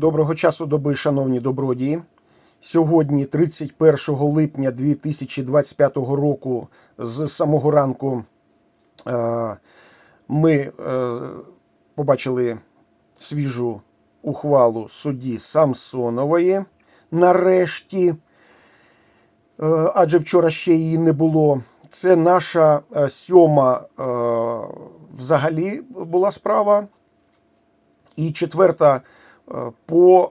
Доброго часу доби, шановні добродії. Сьогодні, 31 липня 2025 року, з самого ранку е, ми е, побачили свіжу ухвалу судді Самсонової. Нарешті, е, адже вчора ще її не було. Це наша сьома взагалі була справа. І четверта по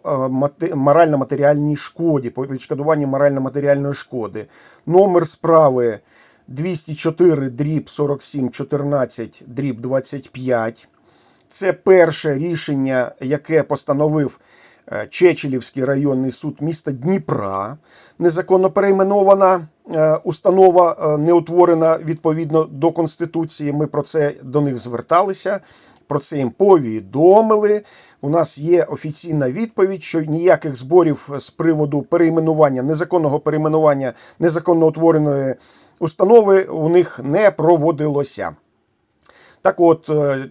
е, морально-матеріальній шкоді, по відшкодуванню морально-матеріальної шкоди. Номер справи 204 дріб 47 14 дріб 25. Це перше рішення, яке постановив е, Чечелівський районний суд міста Дніпра. Незаконно перейменована е, установа, не утворена відповідно до Конституції. Ми про це до них зверталися. Про це їм повідомили. У нас є офіційна відповідь, що ніяких зборів з приводу перейменування, незаконного перейменування незаконно утвореної установи у них не проводилося. Так от, е,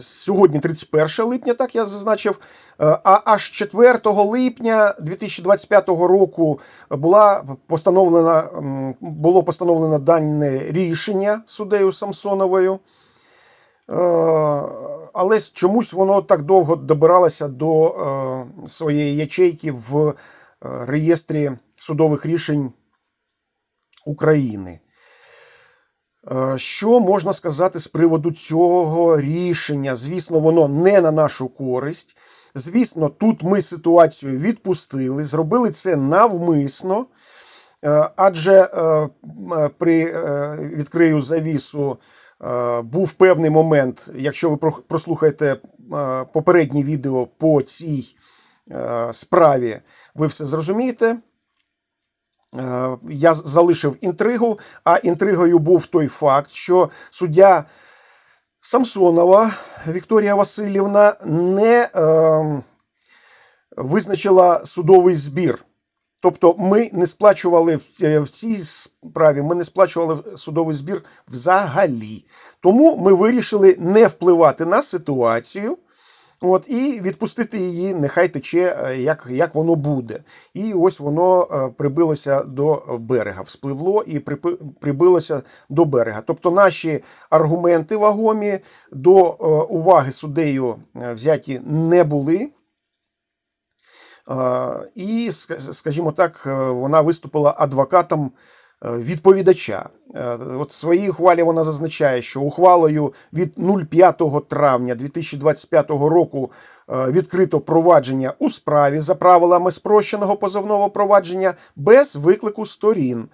сьогодні 31 липня, так я зазначив, е, а аж 4 липня 2025 року була постановлена, було постановлено дане рішення суддею Самсоновою. Е, Але чомусь воно так довго добиралося до е, своєї ячейки в е, реєстрі судових рішень України. Що можна сказати з приводу цього рішення? Звісно, воно не на нашу користь. Звісно, тут ми ситуацію відпустили, зробили це навмисно. Адже при відкрию завісу був певний момент, якщо ви прослухаєте е, попереднє відео по цій е, справі, ви все зрозумієте. Е, Я залишив інтригу, а інтригою був той факт, що суддя Самсонова Вікторія Васильівна не е, визначила судовий збір. Тобто ми не сплачували в в цій справі, ми не сплачували судовий збір взагалі. Тому ми вирішили не впливати на ситуацію. От, і відпустити її, нехай тече, е, як, як воно буде. І ось воно е, прибилося до берега, вспливло і прибилося до берега. Тобто наші аргументи вагомі до е, уваги суддею е, взяті не були. І, скажімо так, е, вона виступила адвокатом е, відповідача. Е, От в своїй ухвалі вона зазначає, що ухвалою від 05 травня 2025 року відкрито провадження у справі за правилами спрощеного позовного провадження без виклику сторін.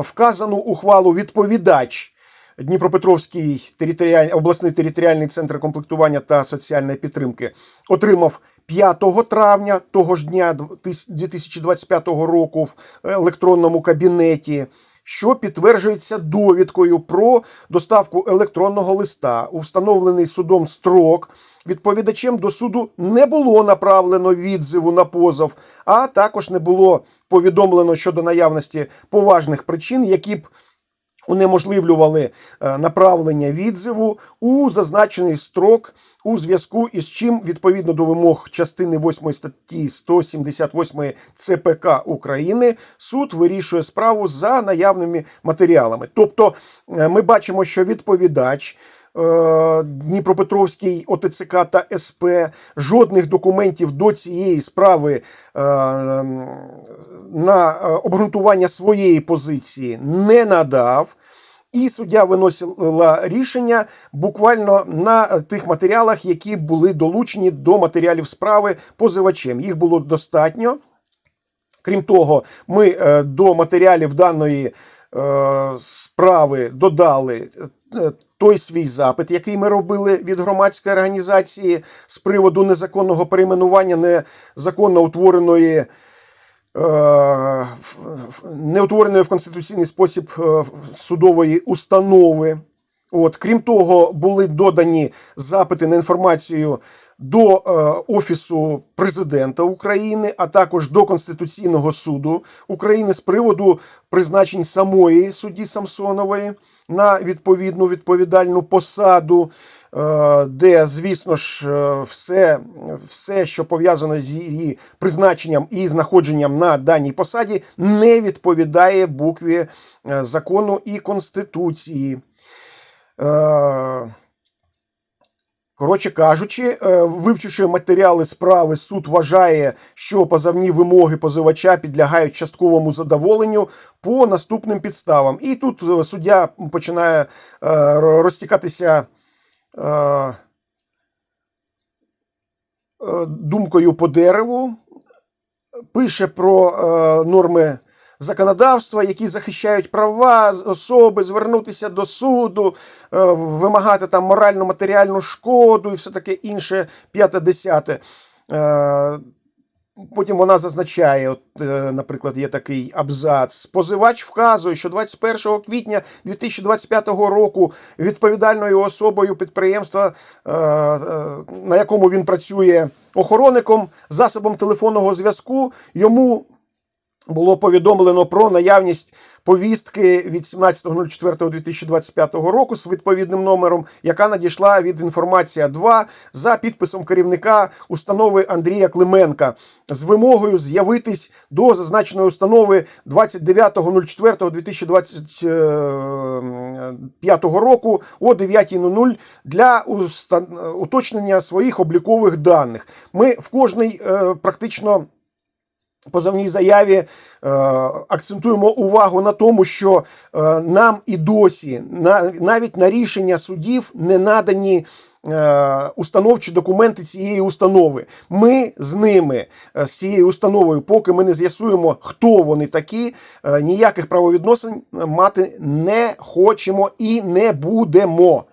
Вказану ухвалу відповідач Дніпропетровський територіаль... обласний територіальний центр комплектування та соціальної підтримки отримав 5 травня того ж дня 2025 року в електронному кабінеті, що підтверджується довідкою про доставку електронного листа у встановлений судом строк. Відповідачем до суду не було направлено відзиву на позов, а також не було повідомлено щодо наявності поважних причин, які б унеможливлювали е, направлення відзиву у зазначений строк, у зв'язку із чим, відповідно до вимог частини 8 статті 178 ЦПК України, суд вирішує справу за наявними матеріалами. Тобто, е, ми бачимо, що відповідач. Е, Дніпропетровський ОТЦК та СП жодних документів до цієї справи е, на е, обґрунтування своєї позиції не надав. І суддя виносила рішення буквально на тих матеріалах, які були долучені до матеріалів справи позивачем. Їх було достатньо. Крім того, ми до матеріалів даної справи додали той свій запит, який ми робили від громадської організації з приводу незаконного перейменування незаконно утвореної. е, Неутвореної в конституційний спосіб е, судової установи. От, крім того, були додані запити на інформацію до е, Офісу президента України, а також до Конституційного суду України з приводу призначень самої судді Самсонової на відповідну відповідальну посаду, е, де, звісно ж, е, все, все, що пов'язано з її призначенням і знаходженням на даній посаді, не відповідає букві закону і Конституції. Е, Коротше кажучи, е, вивчивши матеріали справи, суд вважає, що позовні вимоги позивача підлягають частковому задоволенню по наступним підставам. І тут е, суддя починає е, розтікатися думкою по дереву, пише про норми законодавства, які захищають права особи, звернутися до суду, е, вимагати там моральну матеріальну шкоду і все таке інше, п'яте десяте. Е, Потім вона зазначає, от, е, наприклад, є такий абзац. Позивач вказує, що 21 квітня 2025 року відповідальною особою підприємства, на якому він працює охоронником, засобом телефонного зв'язку, йому було повідомлено про наявність повістки від 17.04.2025 року з відповідним номером, яка надійшла від інформація 2 за підписом керівника установи Андрія Клименка з вимогою з'явитись до зазначеної установи 29.04.2025 року о 9.00 для уточнення своїх облікових даних. Ми в кожній е, практично позовній заяві е, акцентуємо увагу на тому, що е, нам і досі на, навіть на рішення судів не надані. е, Установчі документи цієї установи. Ми з ними, е, з цією установою, поки ми не з'ясуємо, хто вони такі, е, ніяких правовідносин мати не хочемо і не будемо.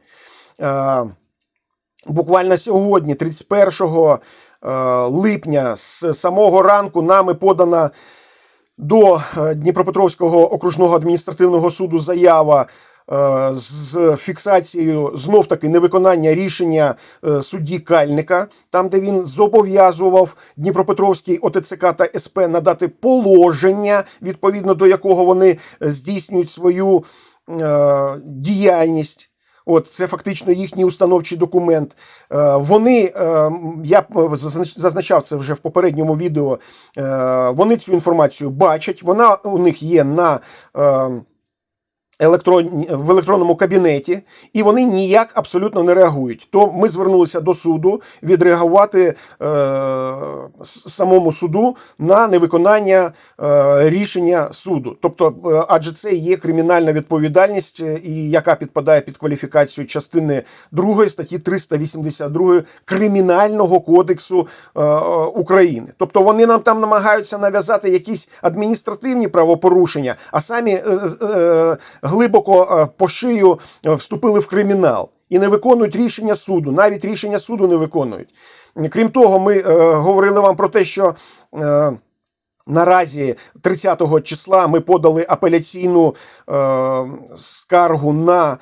Буквально сьогодні, 31 е, липня, з самого ранку нами подана до е, Дніпропетровського окружного адміністративного суду заява е, з фіксацією знов таки невиконання рішення е, судді Кальника, там де він зобов'язував Дніпропетровський ОТЦК та СП надати положення, відповідно до якого вони е, здійснюють свою е, діяльність. От це фактично їхній установчий документ. Е, Вони, е, я зазначав це вже в попередньому відео. е, Вони цю інформацію бачать. Вона у них є на е, електронні, в електронному кабінеті, і вони ніяк абсолютно не реагують. То ми звернулися до суду відреагувати е, самому суду на невиконання е, рішення суду. Тобто, е, адже це є кримінальна відповідальність, е, і яка підпадає під кваліфікацію частини 2 статті 382 Кримінального кодексу е, України. Тобто вони нам там намагаються нав'язати якісь адміністративні правопорушення, а самі е, е, глибоко е, по шию е, вступили в кримінал і не виконують рішення суду. Навіть рішення суду не виконують. Крім того, ми е, говорили вам про те, що. Наразі 30 числа ми подали апеляційну е, скаргу на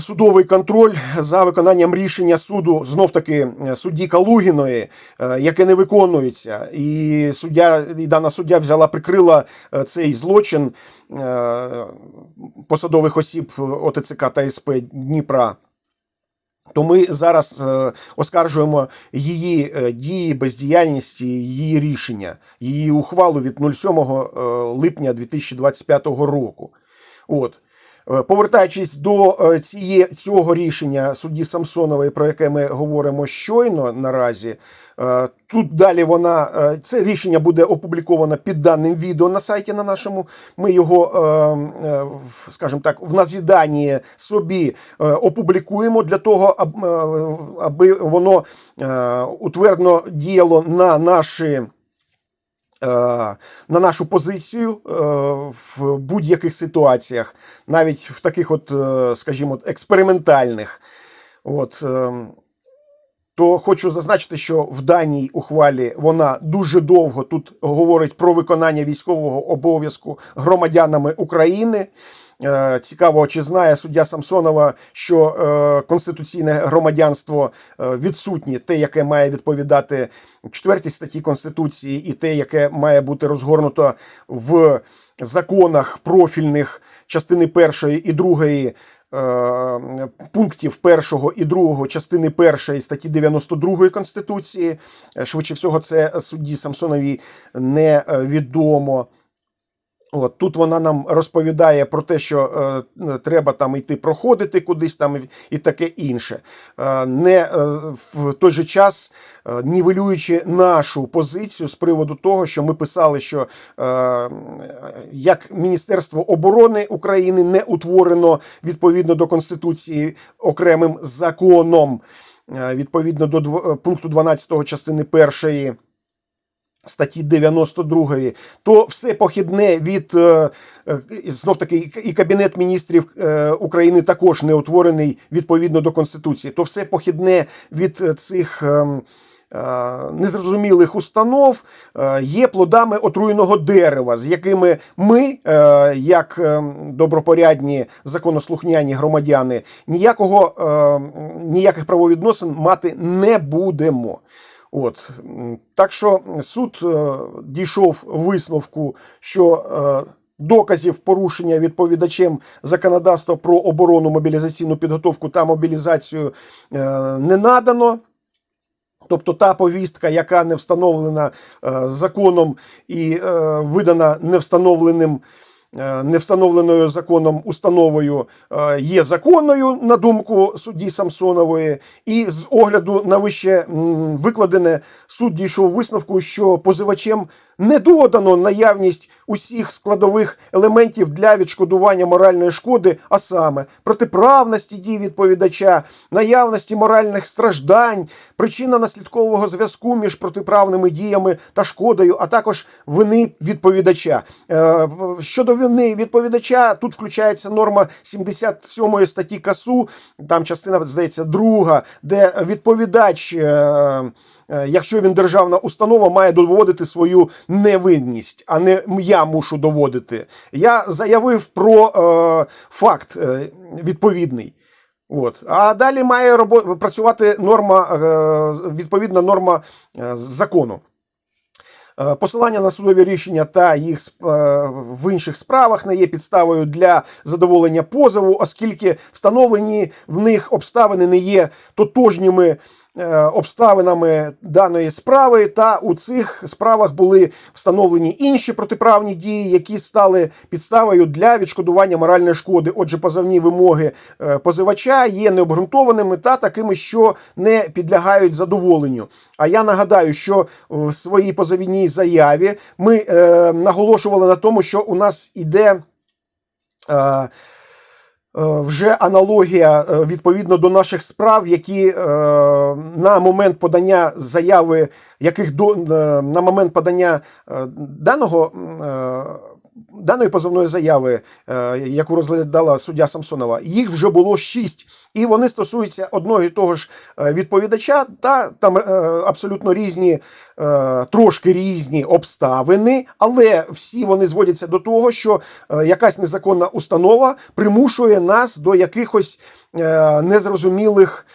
судовий контроль за виконанням рішення суду, знов таки судді Калугіної, е, яке не виконується. І суддя, і дана суддя взяла, прикрила е, цей злочин е, посадових осіб ОТЦК та СП Дніпра. То ми зараз оскаржуємо її дії, бездіяльність, її рішення, її ухвалу від 07 е, липня 2025 року. От. Е, Повертаючись до е, ціє, цього рішення судді Самсонової, про яке ми говоримо щойно наразі, е, тут далі вона це рішення буде опубліковано під даним відео на сайті на нашому. Ми його, скажімо так, в назіданні собі опублікуємо для того, аби воно утвердно діяло на наші. Е, На нашу позицію е, в будь-яких ситуаціях, навіть в таких, от, е, скажімо, експериментальних. От, ем, то хочу зазначити, що в даній ухвалі вона дуже довго тут говорить про виконання військового обов'язку громадянами України. Е, Цікаво, чи знає суддя Самсонова, що е, конституційне громадянство е, відсутнє, те, яке має відповідати четвертій статті Конституції, і те, яке має бути розгорнуто в законах профільних частини першої і другої. Е, Пунктів першого і другого частини першої статті 92 Конституції. Е, Швидше всього, це судді Самсонові невідомо. От тут вона нам розповідає про те, що е, треба там йти проходити кудись там і- таке інше, е, не е, в той же час е, нівелюючи нашу позицію з приводу того, що ми писали, що е, як Міністерство оборони України не утворено відповідно до Конституції окремим законом, е, відповідно до дв- пункту 12 частини першої статті 92, то все похідне від е, е, знов таки і Кабінет міністрів е, України також не утворений відповідно до Конституції. То все похідне від цих. Незрозумілих установ є плодами отруєного дерева, з якими ми, як добропорядні законослухняні громадяни, ніякого ніяких правовідносин мати не будемо. От так що суд е, дійшов висновку, що е, доказів порушення відповідачем законодавства про оборону, мобілізаційну підготовку та мобілізацію е, не надано. Тобто та повістка, яка не встановлена законом і видана невстановленим. Е, Невстановленою законом установою е, є законною на думку судді Самсонової, і з огляду на вище викладене суд дійшов висновку, що позивачем не додано наявність усіх складових елементів для відшкодування моральної шкоди, а саме протиправності дій відповідача, наявності моральних страждань, причина наслідкового зв'язку між протиправними діями та шкодою, а також вини відповідача. Е, Щодо вини відповідача, тут включається норма 77 статті КАСУ, там частина здається друга, де відповідач. Е, Якщо він державна установа, має доводити свою невинність, а не я мушу доводити. Я заявив про е, факт е, відповідний. От. А далі має робо- працювати норма, е, відповідна норма е, закону. Е, Посилання на судові рішення та їх е, в інших справах не є підставою для задоволення позову, оскільки встановлені в них обставини не є тотожніми обставинами даної справи, та у цих справах були встановлені інші протиправні дії, які стали підставою для відшкодування моральної шкоди. Отже, позовні вимоги е, позивача є необґрунтованими та такими, що не підлягають задоволенню. А я нагадаю, що в своїй позовній заяві ми е, наголошували на тому, що у нас іде. Е, е, вже аналогія е, відповідно до наших справ, які е, на момент подання заяви, яких до е, на момент подання е, даного е, даної позовної заяви, е, яку розглядала суддя Самсонова, їх вже було шість, і вони стосуються одного і того ж е, відповідача, та там е, абсолютно різні, трошки різні обставини, але всі вони зводяться до того, що якась незаконна установа примушує нас до якихось незрозумілих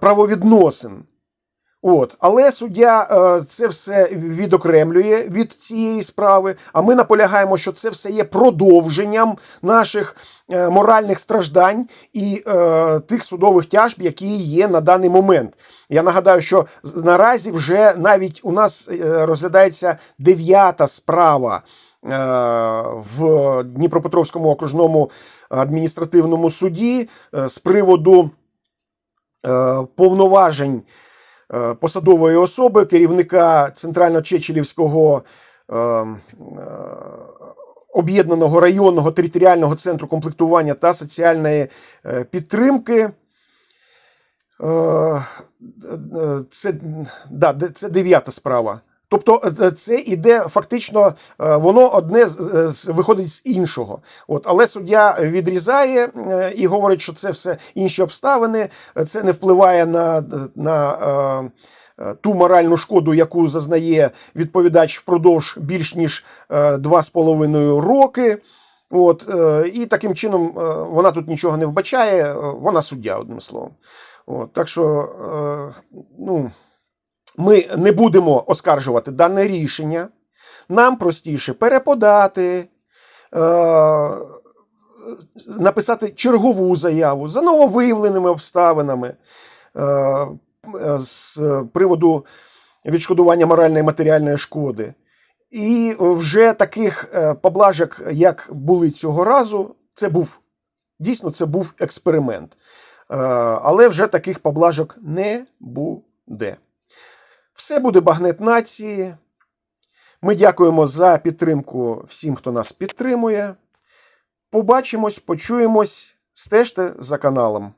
правовідносин. От, але суддя е, це все відокремлює від цієї справи. А ми наполягаємо, що це все є продовженням наших е, моральних страждань і е, тих судових тяжб, які є на даний момент. Я нагадаю, що наразі вже навіть у нас е, розглядається дев'ята справа. е, В Дніпропетровському окружному адміністративному суді е, з приводу повноважень посадової особи, керівника Центрально-Чечелівського е, е, об'єднаного районного територіального центру комплектування та соціальної е, підтримки. Е, е, Це, да, це дев'ята справа. Тобто е, це іде фактично, е, воно одне з, з- виходить з іншого. От, але суддя відрізає е, і говорить, що це все інші обставини, е, це не впливає на, на е, е, ту моральну шкоду, яку зазнає відповідач впродовж більш ніж е, два з половиною роки. От, е, і таким чином е, вона тут нічого не вбачає, е, вона суддя, одним словом. От, так що, е, ну, ми не будемо оскаржувати дане рішення. Нам простіше переподати, е, написати чергову заяву за нововиявленими обставинами е, з приводу відшкодування моральної і матеріальної шкоди. І вже таких е, поблажок, як були цього разу, це був дійсно це був експеримент. Е, Але вже таких поблажок не буде. Все буде багнет нації. Ми дякуємо за підтримку всім, хто нас підтримує. Побачимось, почуємось, стежте за каналом.